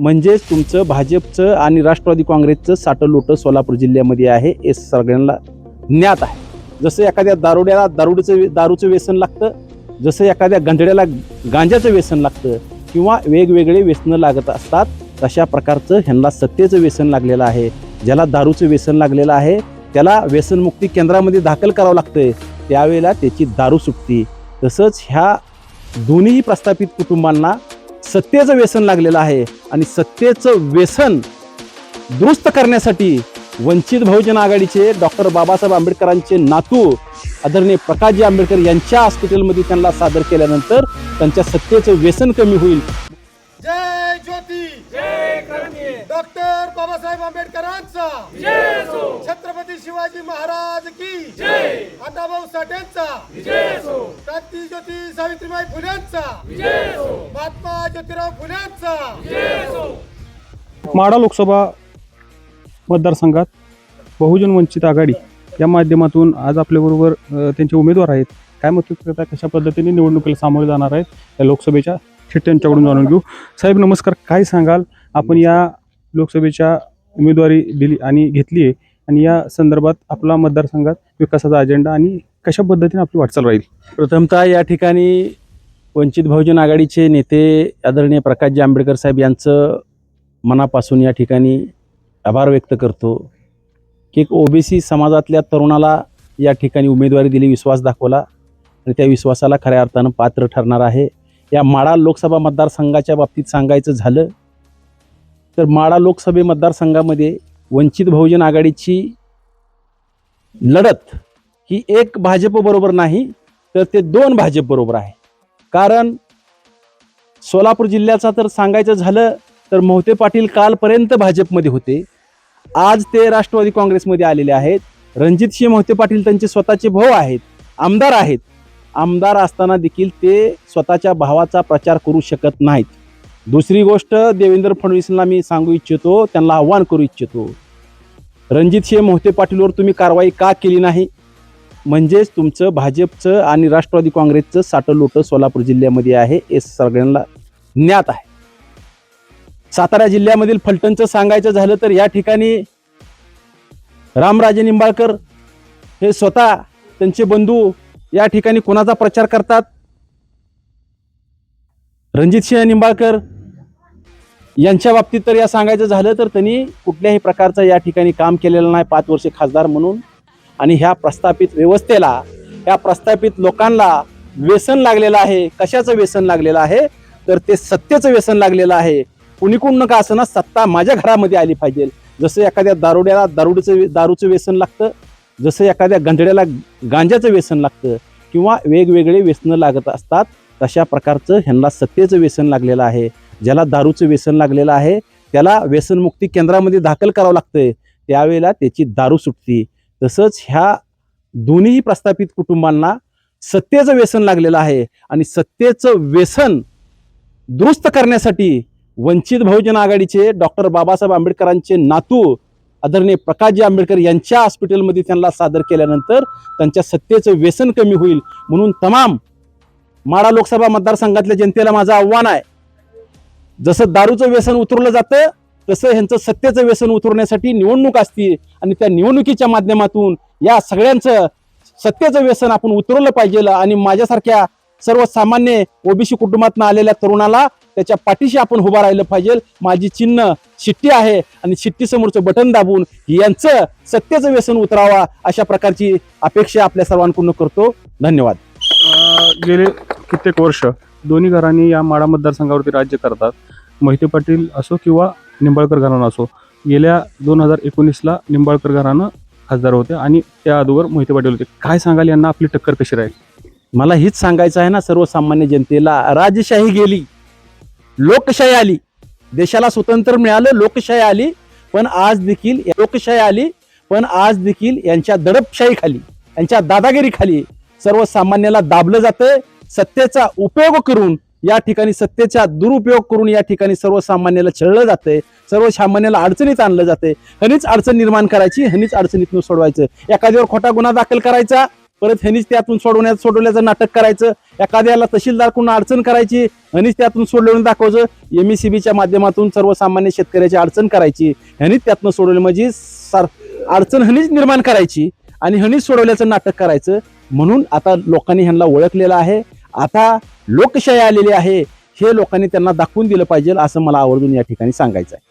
म्हणजेच तुमचं भाजपचं आणि राष्ट्रवादी काँग्रेसचं साठं लोटं सोलापूर जिल्ह्यामध्ये आहे हे सगळ्यांना ज्ञात आहे. जसं एखाद्या दारुड्याला दारुडीचं दारूचं व्यसन लागतं जसं एखाद्या गंधड्याला गांजाचं व्यसन लागतं किंवा वेगवेगळे व्यसनं लागत असतात तशा प्रकारचं ह्यांना सत्तेचं व्यसन लागलेलं आहे. ज्याला दारूचं व्यसन लागलेलं आहे त्याला व्यसनमुक्ती केंद्रामध्ये दाखल करावं लागतं त्यावेळेला त्याची दारू सुटती. तसंच ह्या दोन्ही प्रस्थापित कुटुंबांना सत्तेचं व्यसन लागलेलं आहे आणि सत्तेचं व्यसन दुरुस्त करण्यासाठी वंचित बहुजन आघाडीचे डॉक्टर बाबासाहेब आंबेडकरांचे नातू आदरणीय प्रकाशजी आंबेडकर यांच्या हॉस्पिटलमध्ये त्यांना सादर केल्यानंतर त्यांच्या सत्तेचं व्यसन कमी होईल. जय ज्योती! डॉक्टर बाबासाहेब आंबेडकरांचा! छत्रपती शिवाजी महाराज! की साठेंचा क्रांती ज्योती सावित्रीबाई फुल्यांचा महात्मा ज्योतिराव फुल्यांचा माढा लोकसभा मतदारसंघात बहुजन वंचित आघाडी या माध्यमातून आज आपल्याबरोबर त्यांचे उमेदवार आहेत. काय मत व्यक्त करतात कशा पद्धतीने निवडणुकीला सामोरे जाणार आहेत या लोकसभेच्या थेट त्यांच्याकडून जाणून घेऊ. साहेब नमस्कार. काय सांगाल? आपण या लोकसभेच्या उमेदवारी दिली आणि घेतली आहे आणि या संदर्भात आपला मतदारसंघात विकासाचा अजेंडा आणि कशा पद्धतीने आपली वाटचाल राहील? प्रथमतः या ठिकाणी वंचित बहुजन आघाडीचे नेते आदरणीय प्रकाशजी आंबेडकर साहेब यांचं मनापासून या ठिकाणी आभार व्यक्त करतो की एक ओबीसी समाजातल्या तरुणाला या ठिकाणी उमेदवारी दिली विश्वास दाखवला आणि त्या विश्वासाला खऱ्या अर्थानं पात्र ठरणार आहे. या माडा लोकसभा मतदारसंघाच्या बाबतीत सांगायचं झालं तर माडा लोकसभे मतदारसंघामध्ये वंचित बहुजन आघाडीची लढत ही एक भाजपबरोबर नाही तर ते दोन भाजपबरोबर आहे. कारण सोलापूर जिल्ह्याचा तर सांगायचं झालं तर मोहते पाटील कालपर्यंत भाजपमध्ये होते. आज ते राष्ट्रवादी काँग्रेसमध्ये आलेले आहेत. रणजितसिंह मोहते पाटील त्यांचे स्वतःचे भाऊ आहेत आमदार आहेत. आमदार असताना देखील ते स्वतःच्या भावाचा प्रचार करू शकत नाहीत. दुसरी गोष्ट देवेंद्र फडणवीसला मी सांगू इच्छितो त्यांना आव्हान करू इच्छितो. रणजित सिंह मोहिते पाटीलवर तुम्ही कारवाई का केली नाही? म्हणजेच तुमचं भाजपचं आणि राष्ट्रवादी काँग्रेसचं साठं लोटं सोलापूर जिल्ह्यामध्ये आहे हे सगळ्यांना ज्ञात आहे. सातारा जिल्ह्यामधील फलटणचं सांगायचं झालं तर या ठिकाणी रामराजे निंबाळकर हे स्वतः त्यांचे बंधू या ठिकाणी कोणाचा प्रचार करतात? रणजितसिंह निंबाळकर यांच्या बाबतीत तर या सांगायचं झालं तर त्यांनी कुठल्याही प्रकारचं या ठिकाणी काम केलेलं नाही पाच वर्षे खासदार म्हणून. आणि ह्या प्रस्थापित व्यवस्थेला ह्या प्रस्थापित लोकांना व्यसन लागलेलं आहे. कशाचं व्यसन लागलेलं आहे? तर ते सत्तेचं व्यसन लागलेलं आहे. कुणीकडून नका असं ना सत्ता माझ्या घरामध्ये आली पाहिजे. जसं एखाद्या दारुड्याला दारुडीचं दारूचं व्यसन लागतं जसं एखाद्या गंधड्याला गांजाचं व्यसन लागतं किंवा वेगवेगळे व्यसनं लागत असतात तशा प्रकारचं ह्यांना सत्तेचं व्यसन लागलेलं आहे. ज्याला दारूचं व्यसन लागलेलं आहे त्याला व्यसनमुक्ती केंद्रामध्ये दाखल करावं लागतंय. त्यावेळेला त्याची दारू सुटती. तसंच ह्या दोन्ही प्रस्थापित कुटुंबांना सत्तेचं व्यसन लागलेलं आहे आणि सत्तेचं व्यसन दुरुस्त करण्यासाठी वंचित बहुजन आघाडीचे डॉक्टर बाबासाहेब आंबेडकरांचे नातू आदरणीय प्रकाशजी आंबेडकर यांच्या हॉस्पिटलमध्ये त्यांना सादर केल्यानंतर त्यांच्या सत्तेचं व्यसन कमी होईल. म्हणून तमाम माडा लोकसभा मतदारसंघातल्या जनतेला माझं आव्हान आहे. जसं दारूचं व्यसन उतरवलं जातं तसं ह्यांचं सत्तेचं व्यसन उतरवण्यासाठी निवडणूक असते आणि त्या निवडणुकीच्या माध्यमातून या सगळ्यांचं सत्तेचं व्यसन आपण उतरवलं पाहिजे आणि माझ्यासारख्या सर्वसामान्य ओबीसी कुटुंबातून आलेल्या तरुणाला त्याच्या पाठीशी आपण उभा राहिलं पाहिजे. माझी चिन्ह शिट्टी आहे आणि शिट्टी समोरचं बटन दाबून यांचं सत्तेचं व्यसन उतरावा अशा प्रकारची अपेक्षा आपल्या सर्वांकडून करतो. धन्यवाद. गेले कित्येक वर्ष दोन्ही घरांनी या माडा मतदारसंघावरती राज्य करतात. मोहिते पाटील असो किंवा निंबाळकर घराणं असो गेल्या दोन हजार एकोणीसला निंबाळकर घराणं खासदार होते आणि त्या अगोदर मोहिते पाटील होते. काय सांगाल यांना? आपली टक्कर कशी राहील? मला हीच सांगायचं आहे ना सर्वसामान्य जनतेला. राजशाही गेली लोकशाही आली. देशाला स्वतंत्र मिळालं लोकशाही आली. पण आज देखील लोकशाही आली पण आज देखील यांच्या दडपशाही खाली यांच्या दादागिरी खाली सर्वसामान्याला दाबलं जातं सत्तेचा उपयोग करून या ठिकाणी सत्तेचा दुरुपयोग करून या ठिकाणी सर्वसामान्याला छळलं जातंय सर्वसामान्याला अडचणीत आणलं जाते हनीच अडचण निर्माण करायची हनीच अडचणीतून सोडवायचं. एखाद्यावर खोटा गुन्हा दाखल करायचा परत हनीच त्यातून सोडवण्यात सोडवल्याचं नाटक करायचं एखाद्याला तहसीलदारकडून अडचण करायची हनीच त्यातून सोडवून दाखवायचं. एम एस सी बीच्या माध्यमातून सर्वसामान्य शेतकऱ्याची अडचण करायची हनीच त्यातनं सोडवलं म्हणजे सार अडचण हनीच निर्माण करायची आणि हनीच सोडवल्याचं नाटक करायचं. म्हणून आता लोकांनी ह्यांना ओळखलेलं आहे. आता लोकशाही आलेली आहे हे लोकांनी त्यांना दाखवून दिलं पाहिजे असं मला आवर्जून या ठिकाणी सांगायचं आहे